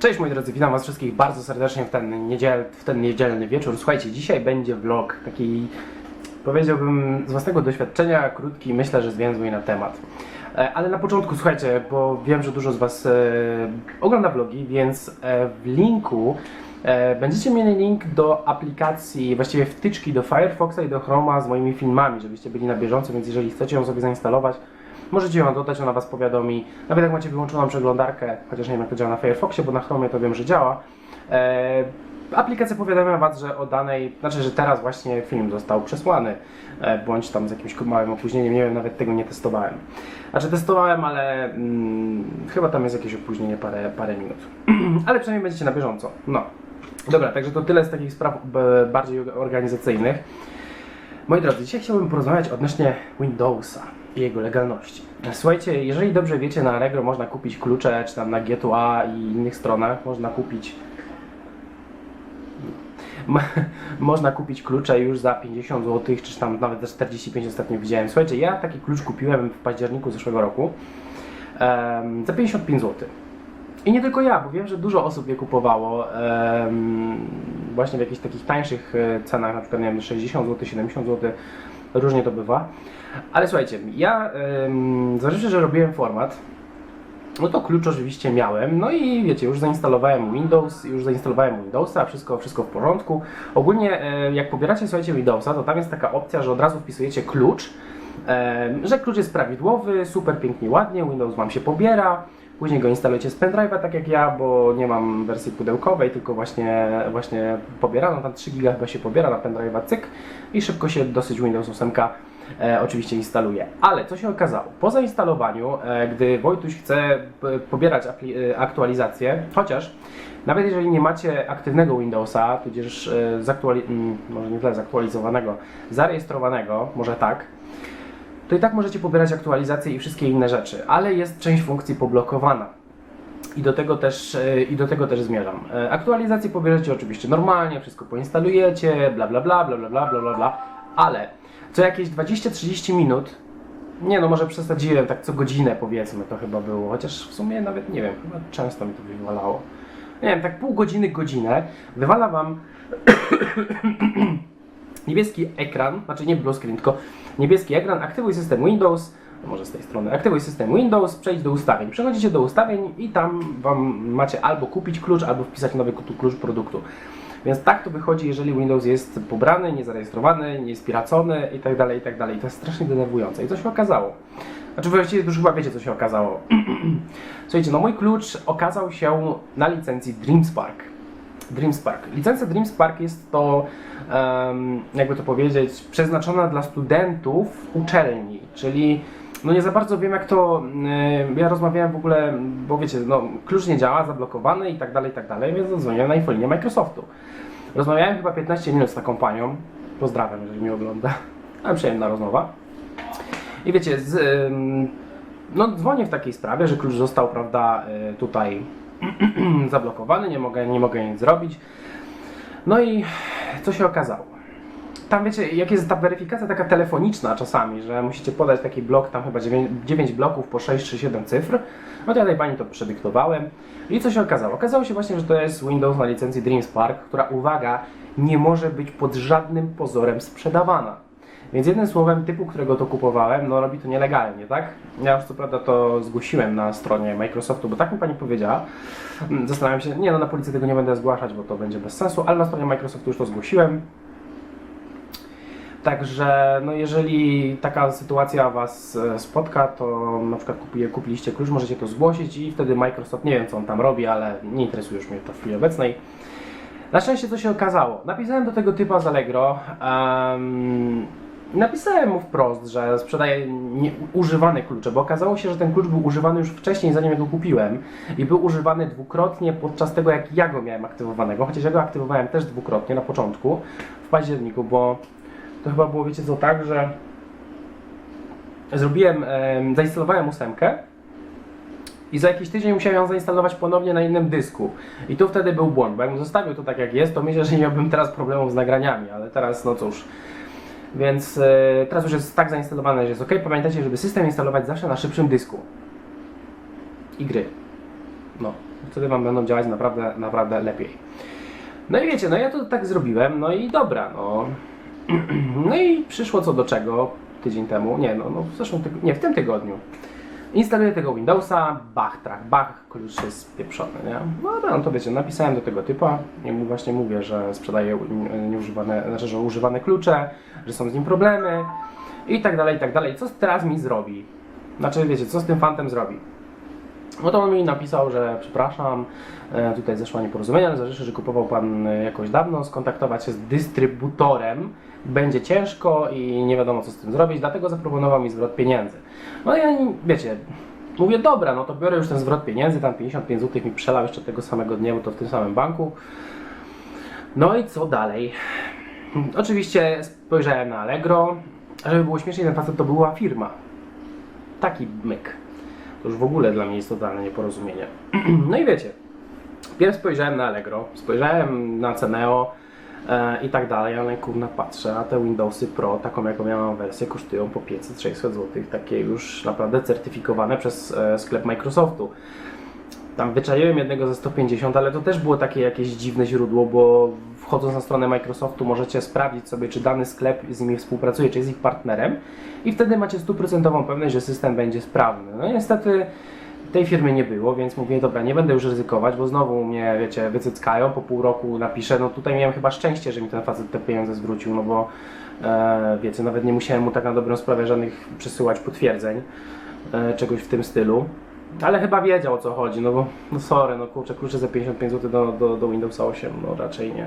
Cześć moi drodzy, witam was wszystkich bardzo serdecznie w ten, niedziel, w ten niedzielny wieczór. Słuchajcie, dzisiaj będzie vlog, taki powiedziałbym z własnego doświadczenia, krótki, myślę, że zwięzły na temat. E, Ale na początku, słuchajcie, bo wiem, że dużo z was e, ogląda vlogi, więc e, w linku e, będziecie mieli link do aplikacji, właściwie wtyczki do Firefoxa i do Chroma z moimi filmami, żebyście byli na bieżąco, więc jeżeli chcecie ją sobie zainstalować, Możecie ją dodać, ona Was powiadomi. Nawet jak macie wyłączoną przeglądarkę, chociaż nie wiem jak to działa na Firefoxie, bo na Chromie to wiem, że działa. E, aplikacja powiadamia Was, że o danej, znaczy, że teraz właśnie film został przesłany, e, bądź tam z jakimś małym opóźnieniem, nie wiem, nawet tego nie testowałem. Znaczy testowałem, ale mm, chyba tam jest jakieś opóźnienie parę, parę minut. ale przynajmniej będziecie na bieżąco. No. Dobra, także to tyle z takich spraw b- bardziej organizacyjnych. Moi drodzy, dzisiaj chciałbym porozmawiać odnośnie Windowsa i jego legalności. Słuchajcie, jeżeli dobrze wiecie, na Allegro można kupić klucze, czy tam na G2A i innych stronach można kupić Mo- można kupić klucze już za 50 zł, czy tam nawet za 45 ostatnio widziałem. Słuchajcie, ja taki klucz kupiłem w październiku zeszłego roku em, za 55 zł. I nie tylko ja, bo wiem, że dużo osób je kupowało em, właśnie w jakichś takich tańszych e, cenach, na przykład nie wiem, 60 zł, 70 zł, różnie to bywa. Ale słuchajcie, ja zważywszy, że robiłem format, no to klucz oczywiście miałem, no i wiecie, już zainstalowałem Windows, już zainstalowałem Windowsa, wszystko, wszystko w porządku. Ogólnie e, jak pobieracie, słuchajcie, Windowsa, to tam jest taka opcja, że od razu wpisujecie klucz, że klucz jest prawidłowy, super pięknie, ładnie, Windows Wam się pobiera, później go instalujecie z pendrive'a, tak jak ja, bo nie mam wersji pudełkowej, tylko właśnie, właśnie pobieraną, tam 3 GB chyba się pobiera na pendrive'a, cyk i szybko się dosyć Windows 8 e, oczywiście instaluje. Ale co się okazało? Po zainstalowaniu, e, gdy Wojtuś chce p- pobierać e, aktualizację, chociaż nawet jeżeli nie macie aktywnego Windowsa, tudzież e, zaktuali- mm, może nie tyle zaktualizowanego, zarejestrowanego, może tak, to i tak możecie pobierać aktualizacje i wszystkie inne rzeczy, ale jest część funkcji poblokowana. I do, tego też, e, I do tego też zmierzam. E, aktualizacje pobieracie oczywiście normalnie, wszystko poinstalujecie, bla bla bla, bla bla bla, bla bla bla, ale co jakieś 20-30 minut, nie no może przesadziłem, tak co godzinę powiedzmy to chyba było, chociaż w sumie nawet nie wiem, chyba często mi to wywalało. Nie wiem, tak pół godziny, godzinę, wywala Wam niebieski ekran, znaczy nie blue screen, tylko niebieski ekran, aktywuj system Windows, no może z tej strony, aktywuj system Windows, przejdź do ustawień. Przechodzicie do ustawień i tam wam macie albo kupić klucz, albo wpisać nowy klucz produktu. Więc tak to wychodzi, jeżeli Windows jest pobrany, niezarejestrowany, niespiracony i tak dalej, i tak dalej. To jest strasznie denerwujące. I co się okazało? Znaczy właściwie już chyba wiecie, co się okazało. Słuchajcie, no mój klucz okazał się na licencji DreamSpark. DreamSpark. Licencja DreamSpark jest to, jakby to powiedzieć, przeznaczona dla studentów uczelni, czyli no nie za bardzo wiem jak to, ja rozmawiałem w ogóle, bo wiecie, no klucz nie działa, zablokowany i tak dalej, i tak dalej, więc zadzwoniłem na infolinię Microsoftu. Rozmawiałem chyba 15 minut z taką panią, pozdrawiam, jeżeli mnie ogląda, ale przyjemna rozmowa. I wiecie, z, no dzwonię w takiej sprawie, że klucz został, prawda, y, tutaj zablokowany, nie mogę, nie mogę nic zrobić. No i co się okazało? Tam wiecie, jak jest ta weryfikacja taka telefoniczna czasami, że musicie podać taki blok, tam chyba 9, 9 bloków po 6 czy 7 cyfr, no to ja tej pani to przedyktowałem. I co się okazało? Okazało się właśnie, że to jest Windows na licencji DreamSpark, która, uwaga, nie może być pod żadnym pozorem sprzedawana. Więc jednym słowem, typu, którego to kupowałem, no robi to nielegalnie, tak? Ja już co prawda to zgłosiłem na stronie Microsoftu, bo tak mi pani powiedziała. Mm, Zastanawiam się, nie no na policję tego nie będę zgłaszać, bo to będzie bez sensu, ale na stronie Microsoftu już to zgłosiłem. Także no jeżeli taka sytuacja Was e, spotka, to na przykład kupuje, kupiliście klucz, możecie to zgłosić i wtedy Microsoft, nie wiem co on tam robi, ale nie interesuje już mnie to w chwili obecnej. Na szczęście co się okazało? Napisałem do tego typa z Allegro. em, napisałem mu wprost, że sprzedaję nie, używane klucze, bo okazało się, że ten klucz był używany już wcześniej, zanim go kupiłem. I był używany dwukrotnie podczas tego, jak ja go miałem aktywowanego. Chociaż ja go aktywowałem też dwukrotnie na początku, w październiku, bo to chyba było, wiecie co, tak, że zrobiłem, em, zainstalowałem ósemkę i za jakiś tydzień musiałem ją zainstalować ponownie na innym dysku. I tu wtedy był błąd, bo jakbym zostawił to tak jak jest, to myślę, że nie miałbym teraz problemów z nagraniami, ale teraz no cóż. Więc e, teraz już jest tak zainstalowane, że jest ok. Pamiętajcie, żeby system instalować zawsze na szybszym dysku. I gry. No, Wtedy Wam będą działać naprawdę, naprawdę lepiej. No i wiecie, no ja to tak zrobiłem, no i dobra, no. No i przyszło co do czego tydzień temu, nie no, no w zeszłym tyg- nie, w tym tygodniu. Instaluję tego Windowsa, bach, trach, bach, klucz jest spieprzony, nie? No no to wiecie, napisałem do tego typa, mu właśnie mówię, że sprzedaję nieużywane, znaczy, że używane klucze, że są z nim problemy i tak dalej, i tak dalej. Co teraz mi zrobi? Znaczy, wiecie, co z tym fantem zrobi? No to on mi napisał, że przepraszam, e, tutaj zeszło nieporozumienie, ale zależy, że kupował Pan e, jakoś dawno, skontaktować się z dystrybutorem będzie ciężko i nie wiadomo co z tym zrobić, dlatego zaproponował mi zwrot pieniędzy. No i ja, wiecie, mówię dobra, no to biorę już ten zwrot pieniędzy, tam 55 zł mi przelał jeszcze tego samego dnia, bo to w tym samym banku. No i co dalej? Oczywiście spojrzałem na Allegro, żeby było śmieszniej, ten facet to była firma. Taki myk. Już w ogóle dla mnie jest totalne nieporozumienie. No i wiecie, pierw spojrzałem na Allegro, spojrzałem na Ceneo e, i tak dalej, ale kurna patrzę, a te Windowsy Pro, taką jaką ja mam wersję, kosztują po 500-600 zł, takie już naprawdę certyfikowane przez e, sklep Microsoftu. Tam wyczaiłem jednego za 150, ale to też było takie jakieś dziwne źródło, bo wchodząc na stronę Microsoftu możecie sprawdzić sobie, czy dany sklep z nimi współpracuje, czy jest ich partnerem i wtedy macie stuprocentową pewność, że system będzie sprawny. No niestety tej firmy nie było, więc mówię, dobra, nie będę już ryzykować, bo znowu mnie, wiecie, wycyckają, po pół roku napiszę, no tutaj miałem chyba szczęście, że mi ten facet te pieniądze zwrócił, no bo e, wiecie, nawet nie musiałem mu tak na dobrą sprawę żadnych przesyłać potwierdzeń, e, czegoś w tym stylu. Ale chyba wiedział o co chodzi, no bo no sorry, no kurczę, klucze za 55 zł do, do, do Windowsa 8, no raczej nie.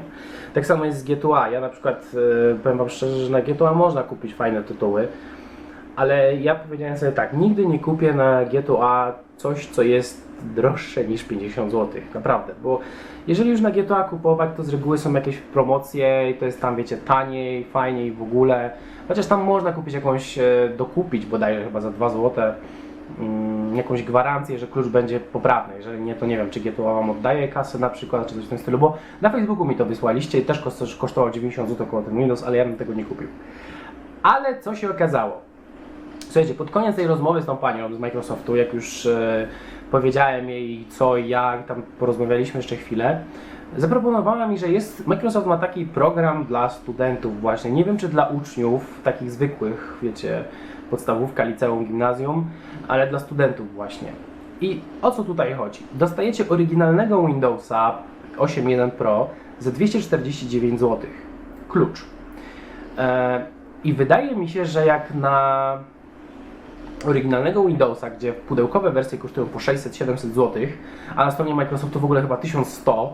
Tak samo jest z GTA. Ja na przykład e, powiem Wam szczerze, że na GTA można kupić fajne tytuły, ale ja powiedziałem sobie tak, nigdy nie kupię na GTA coś, co jest droższe niż 50 zł, naprawdę, bo jeżeli już na GTA kupować, to z reguły są jakieś promocje i to jest tam, wiecie, taniej, fajniej w ogóle, chociaż tam można kupić jakąś, e, dokupić bodajże chyba za 2 zł, jakąś gwarancję, że klucz będzie poprawny. Jeżeli nie, to nie wiem, czy GTA Wam oddaje kasę na przykład, czy coś w tym stylu, bo na Facebooku mi to wysłaliście i też kosztował, kosztował 90 zł około ten Windows, ale ja bym tego nie kupił. Ale co się okazało? Słuchajcie, pod koniec tej rozmowy z tą panią z Microsoftu, jak już e, powiedziałem jej co i jak, tam porozmawialiśmy jeszcze chwilę, zaproponowała mi, że jest, Microsoft ma taki program dla studentów właśnie, nie wiem czy dla uczniów, takich zwykłych, wiecie, podstawówka, liceum, gimnazjum, ale dla studentów właśnie. I o co tutaj chodzi? Dostajecie oryginalnego Windowsa 8.1 Pro za 249 zł. Klucz. E, I wydaje mi się, że jak na oryginalnego Windowsa, gdzie pudełkowe wersje kosztują po 600-700 zł, a na stronie Microsoftu w ogóle chyba 1100, e,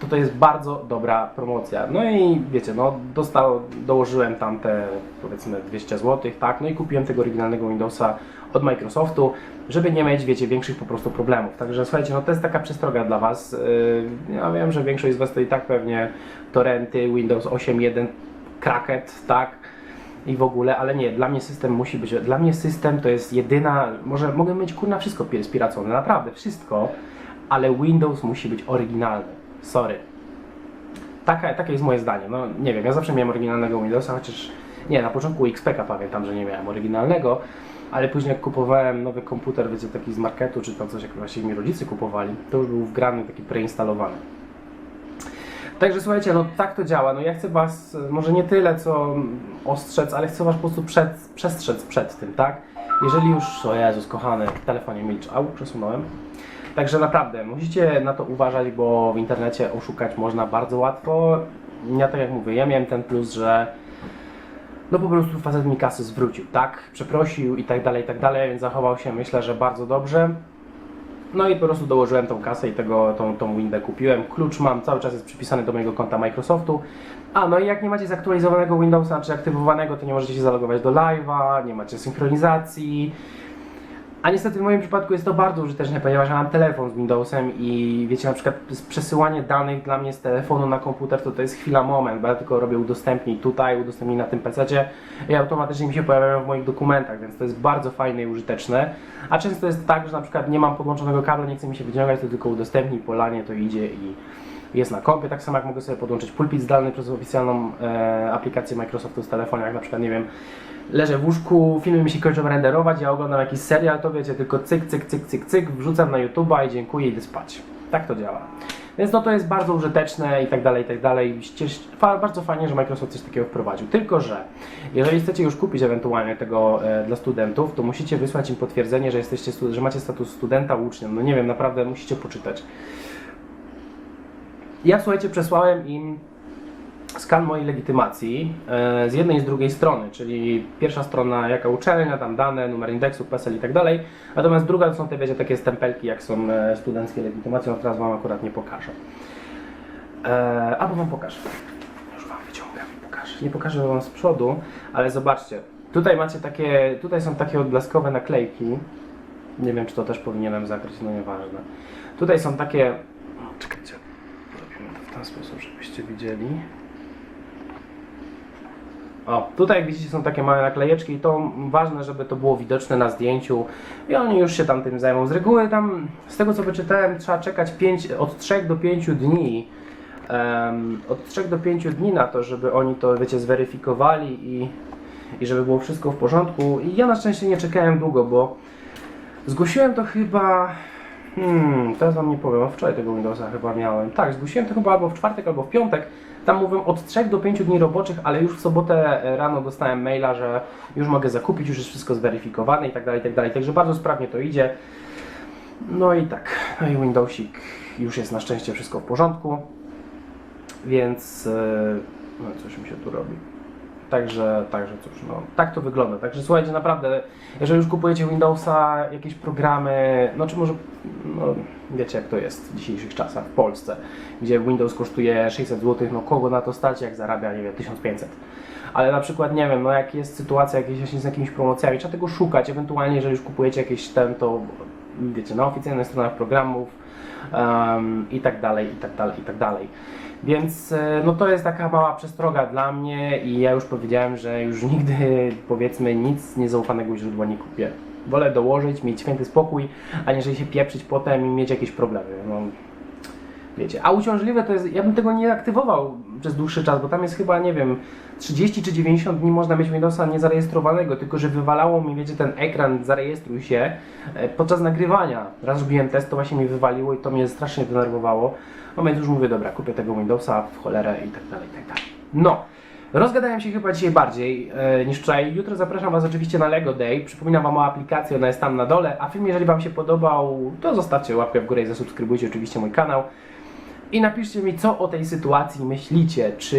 to to jest bardzo dobra promocja. No i wiecie, no dostał, dołożyłem tam te powiedzmy 200 zł, tak, no i kupiłem tego oryginalnego Windowsa od Microsoftu, żeby nie mieć, wiecie, większych po prostu problemów. Także słuchajcie, no to jest taka przestroga dla Was. Yy, Ja wiem, że większość z Was to i tak pewnie torrenty, Windows 8.1, Cracket, tak, i w ogóle, ale nie, dla mnie system musi być, dla mnie system to jest jedyna, może mogę mieć kurna wszystko pi- spiracone, naprawdę, wszystko, ale Windows musi być oryginalny, sorry. Taka, takie jest moje zdanie, no nie wiem, ja zawsze miałem oryginalnego Windowsa, chociaż nie, na początku XP pamiętam, że nie miałem oryginalnego, ale później jak kupowałem nowy komputer, wiecie, taki z marketu, czy tam coś, jak właściwie mi rodzice kupowali, to już był wgrany, taki preinstalowany. Także słuchajcie, no tak to działa. No ja chcę Was, może nie tyle co ostrzec, ale chcę Was po prostu przed, przestrzec przed tym, tak? Jeżeli już, o Jezus kochany, telefonie milcz, au, przesunąłem. Także naprawdę, musicie na to uważać, bo w internecie oszukać można bardzo łatwo. Ja tak jak mówię, ja miałem ten plus, że no po prostu facet mi kasy zwrócił, tak? Przeprosił i tak dalej, i tak dalej, więc zachował się myślę, że bardzo dobrze. No i po prostu dołożyłem tą kasę i tego, tą, tą windę kupiłem. Klucz mam, cały czas jest przypisany do mojego konta Microsoftu. A, no i jak nie macie zaktualizowanego Windowsa, czy aktywowanego, to nie możecie się zalogować do live'a, nie macie synchronizacji. A niestety w moim przypadku jest to bardzo użyteczne, ponieważ ja mam telefon z Windowsem i wiecie, na przykład przesyłanie danych dla mnie z telefonu na komputer to to jest chwila moment, bo ja tylko robię udostępnij tutaj, udostępnij na tym PC i automatycznie mi się pojawiają w moich dokumentach, więc to jest bardzo fajne i użyteczne. A często jest tak, że na przykład nie mam podłączonego kabla, nie chce mi się wyciągać, to tylko udostępnij polanie, to idzie i jest na kompie, tak samo jak mogę sobie podłączyć pulpit zdalny przez oficjalną e, aplikację Microsoftu z telefonu, jak na przykład, nie wiem, leżę w łóżku, filmy mi się kończą renderować, ja oglądam jakiś serial, to wiecie, tylko cyk, cyk, cyk, cyk, cyk, wrzucam na YouTube'a i dziękuję, idę spać. Tak to działa. Więc no to jest bardzo użyteczne i tak dalej, i tak dalej. Bardzo fajnie, że Microsoft coś takiego wprowadził. Tylko, że jeżeli chcecie już kupić ewentualnie tego e, dla studentów, to musicie wysłać im potwierdzenie, że jesteście, że macie status studenta, ucznia. No nie wiem, naprawdę musicie poczytać. Ja słuchajcie, przesłałem im skan mojej legitymacji e, z jednej i z drugiej strony, czyli pierwsza strona jaka uczelnia, tam dane, numer indeksu, PESEL i tak dalej, natomiast druga to są te wiecie, takie stempelki jak są e, studenckie legitymacje, no teraz Wam akurat nie pokażę. E, albo Wam pokażę. Już Wam wyciągam i pokażę. Nie pokażę Wam z przodu, ale zobaczcie, tutaj macie takie, tutaj są takie odblaskowe naklejki, nie wiem czy to też powinienem zakryć, no nieważne. Tutaj są takie, czekajcie, w ten sposób, żebyście widzieli. O, tutaj jak widzicie są takie małe naklejeczki i to ważne, żeby to było widoczne na zdjęciu i oni już się tam tym zajmą. Z reguły tam, z tego co wyczytałem, trzeba czekać 5, od 3 do 5 dni em, od 3 do 5 dni na to, żeby oni to, wiecie, zweryfikowali i, i żeby było wszystko w porządku. I ja na szczęście nie czekałem długo, bo zgłosiłem to chyba. Hmm, teraz wam nie powiem, a wczoraj tego Windowsa chyba miałem. Tak, zgłosiłem to chyba albo w czwartek, albo w piątek. Tam mówią od 3 do 5 dni roboczych, ale już w sobotę e, rano dostałem maila, że już mogę zakupić, już jest wszystko zweryfikowane i tak dalej, i tak dalej. Także bardzo sprawnie to idzie. No i tak, no i Windowsik już jest na szczęście wszystko w porządku. Więc e, no coś mi się tu robi. Także, także cóż, no, tak to wygląda. Także słuchajcie, naprawdę, jeżeli już kupujecie Windowsa, jakieś programy, no czy może, no wiecie jak to jest w dzisiejszych czasach w Polsce, gdzie Windows kosztuje 600 zł, no kogo na to stać, jak zarabia, nie wiem, 1500. Ale na przykład, nie wiem, no jak jest sytuacja jakieś, właśnie z jakimiś promocjami, trzeba tego szukać, ewentualnie jeżeli już kupujecie jakieś ten, to wiecie, na oficjalnych stronach programów um, i tak dalej, i tak dalej, i tak dalej. Więc e, no to jest taka mała przestroga dla mnie i ja już powiedziałem, że już nigdy powiedzmy nic niezaufanego źródła nie kupię. Wolę dołożyć, mieć święty spokój, aniżeli się pieprzyć potem i mieć jakieś problemy. No, wiecie, a uciążliwe to jest, ja bym tego nie aktywował przez dłuższy czas, bo tam jest chyba, nie wiem, 30 czy 90 dni można mieć Windowsa niezarejestrowanego, tylko że wywalało mi, wiecie, ten ekran, zarejestruj się e, podczas nagrywania. Raz robiłem test, to właśnie mi wywaliło i to mnie strasznie denerwowało. No więc już mówię, dobra, kupię tego Windowsa w cholerę i tak dalej, i tak dalej. No, rozgadałem się chyba dzisiaj bardziej e, niż wczoraj. Jutro zapraszam Was oczywiście na Lego Day. Przypominam Wam o aplikacji, ona jest tam na dole. A film, jeżeli Wam się podobał, to zostawcie łapkę w górę i zasubskrybujcie oczywiście mój kanał. I napiszcie mi, co o tej sytuacji myślicie. Czy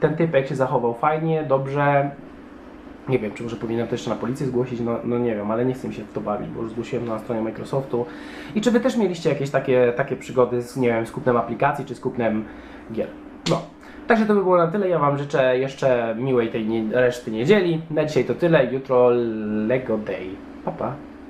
ten typek się zachował fajnie, dobrze? Nie wiem, czy może powinienem to jeszcze na policję zgłosić, no, no nie wiem, ale nie chcę mi się w to bawić, bo już zgłosiłem na stronie Microsoftu. I czy Wy też mieliście jakieś takie, takie przygody z, nie wiem, z kupnem aplikacji, czy z kupnem gier? No. Także to by było na tyle. Ja Wam życzę jeszcze miłej tej nie, reszty niedzieli. Na dzisiaj to tyle. Jutro Lego Day. Pa, pa.